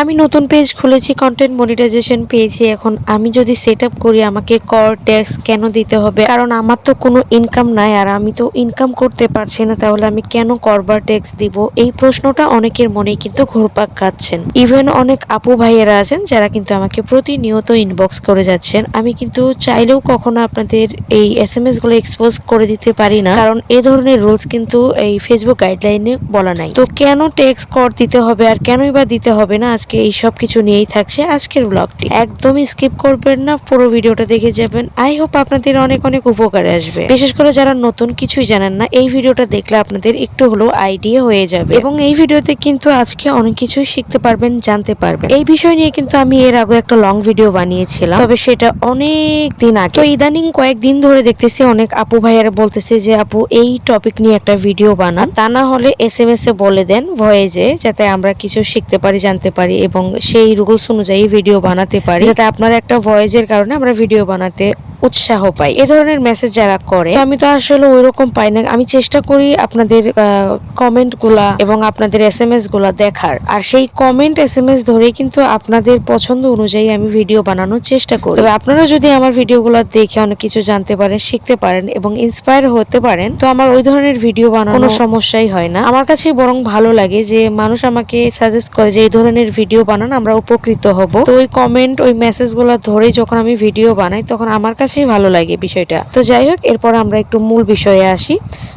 আমি নতুন পেজ খুলেছি কন্টেন্ট মনিটাইজেশন পেয়েছি এখন। আমি যদি সেট আপ করি, আমাকে কর ট্যাক্স কেন দিতে হবে? কারণ আমার তো কোনো ইনকাম নাই আর আমি তো ইনকাম করতে পারছি না, তাহলে আমি কেন কর বা ট্যাক্স দিব? এই প্রশ্নটা অনেকের মনেই কিন্তু ঘুরপাক খাচ্ছেন। ইভেন অনেক আপু ভাইয়েরা আছেন, যারা কিন্তু আমাকে প্রতিনিয়ত ইনবক্স করে যাচ্ছেন। আমি কিন্তু চাইলেও কখনো আপনাদের এই এস এম এসগুলো এক্সপোজ করে দিতে পারি না, কারণ এ ধরনের রুলস কিন্তু এই ফেসবুক গাইডলাইনে বলা নাই। তো কেন ট্যাক্স কর দিতে হবে আর কেনই বা দিতে হবে না? আজকে এই সব কিছু নিয়েই থাকছে আজকের ব্লগটি একদমই স্কিপ করবেন না, পুরো ভিডিওটা দেখে যাবেন। আই হোপ আপনাদের অনেক অনেক উপকারে আসবে। বিশেষ করে যারা নতুন কিছুই জানেন না, এই ভিডিওটা দেখলে আপনাদের একটু হলেও আইডিয়া হয়ে যাবে। এবং এই ভিডিওতে কিন্তু আজকে অনেক কিছুই শিখতে পারবেন, জানতে পারবেন। এই বিষয় নিয়ে কিন্তু আমি এর আগে একটা লং ভিডিও বানিয়েছিলাম। তবে সেটা অনেক দিন আগে। তো ইদানিং কয়েকদিন ধরে দেখতেছি অনেক আপু ভাইয়ারা বলতেছে যে, আপু, এই টপিক নিয়ে একটা ভিডিও বানান। তা না হলে এস এম এস এ বলে দেন ভয়েজে যাতে আমরা কিছু শিখতে পারি, জানতে পারি। এবং সেই রুলস অনুযায়ী ভিডিও বানাতে পারি, যাতে আপনার একটা ভয়েজের কারণে আমরা ভিডিও বানাতে উৎসাহ পাই। এ ধরনের মেসেজ যারা করে আমি তো আসলে ওই রকম পাই না। আমি চেষ্টা করি আপনাদের কমেন্টগুলা এবং আপনাদের এস এম এসগুলা দেখার। আর সেই কমেন্ট এস এম এস ধরে কিন্তু আপনাদের পছন্দ অনুযায়ী আমি ভিডিও বানানোর চেষ্টা করি। তবে আপনারা যদি আমার ভিডিওগুলো দেখে অনেক কিছু জানতে পারেন শিখতে পারেন এবং ইন্সপায়ার হতে পারেন তো আমার ওই ধরনের ভিডিও বানানো কোনো সমস্যাই হয় না। আমার কাছে বরং ভালো লাগে যে মানুষ আমাকে সাজেস্ট করে যে এই ধরনের ভিডিও বানান আমরা উপকৃত হব। তো ওই কমেন্ট ওই মেসেজগুলো ধরে যখন আমি ভিডিও বানাই তখন আমার কাছেই ভালো লাগে বিষয়টা। তো যাই হোক এরপর আমরা একটু মূল বিষয়ে আসি।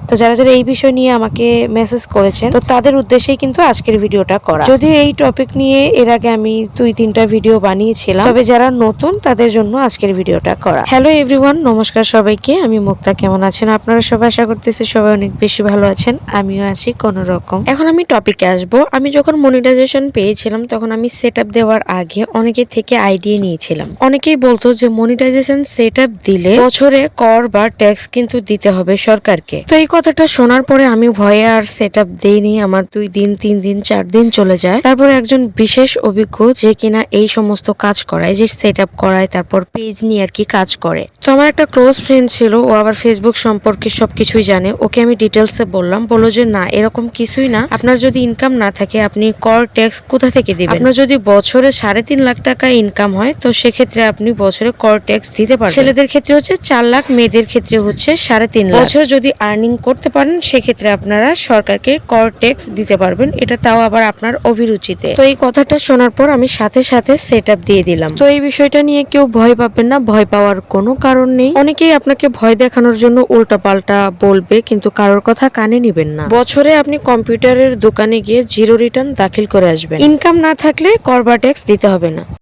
তো যারা যারা এই বিষয় নিয়ে আমাকে মেসেজ করেছেন, তো তাদের উদ্দেশ্যেই কিন্তু আজকের ভিডিওটা করা। যদিও এই টপিক নিয়ে এর আগে আমি দুই তিনটা ভিডিও বানিয়েছিলাম, তবে যারা নতুন তাদের জন্য আজকের ভিডিওটা করা। হ্যালো এভরিওয়ান নমস্কার সবাইকে। আমি মুক্তা, কেমন আছেন? আপনারা সবাই আশা করতেছি সবাই অনেক বেশি ভালো আছেন, আমিও আছি কোন রকম। এখন আমি টপিকে আসব। আমি যখন মনিটাইজেশন পেয়েছিলাম, তখন আমি সেট আপ দেওয়ার আগে অনেকে থেকে আইডিয়া নিয়েছিলাম। অনেকেই বলতো যে মনিটাইজেশন সেট আপ দিলে বছরে কর বা ট্যাক্স কিন্তু দিতে হবে সরকারকে। তো এই কথাটা শোনার পরে আমি ভয়ে আর সেট আপ দেইনি। আমার দুই দিন তিন দিন চার দিন চলে যায়। তারপরে একজন বিশেষ অভিজ্ঞ যে কিনা এই সমস্ত কাজ করায় যে সেট আপ করায় তারপর পেজ নিয়ে আর কি কাজ করে। তো আমার একটা ক্লোজ ফ্রেন্ড ছিল ও আবার ফেসবুক সম্পর্কে সবকিছুই জানে। ওকে আমি ডিটেলসে বললাম বলল যে না এরকম কিছুই না। আপনার যদি ইনকাম না থাকে আপনি কর ট্যাক্স কোথা থেকে দিবেন? আপনার যদি বছরে সাড়ে তিন লাখ টাকা ইনকাম হয় তো সেক্ষেত্রে আপনি বছরে কর ট্যাক্স দিতে পারবেন। ছেলেদের ক্ষেত্রে হচ্ছে চার লাখ মেয়েদের ক্ষেত্রে হচ্ছে সাড়ে তিন লাখ। বছরে যদি আর্নিং করতে পারেন, সেক্ষেত্রে আপনারা সরকারকে কর ট্যাক্স দিতে পারবেন। এটা তাও আবার আপনার অভিরুচিতে। তো এই কথাটা শোনার পর আমি সাথে সাথে সেট দিয়ে দিলাম। তো এই বিষয়টা নিয়ে কেউ ভয় পাবেন না, ভয় পাওয়ার কোনো কারণ নেই। অনেকেই আপনাকে ভয় দেখানোর জন্য উল্টা পাল্টা বলবে, কিন্তু কারোর কথা কানে নিবেন না। বছরে আপনি কম্পিউটারের দোকানে গিয়ে জিরো রিটার্ন দাখিল করে আসবেন। ইনকাম না থাকলে কর বা ট্যাক্স দিতে হবে না।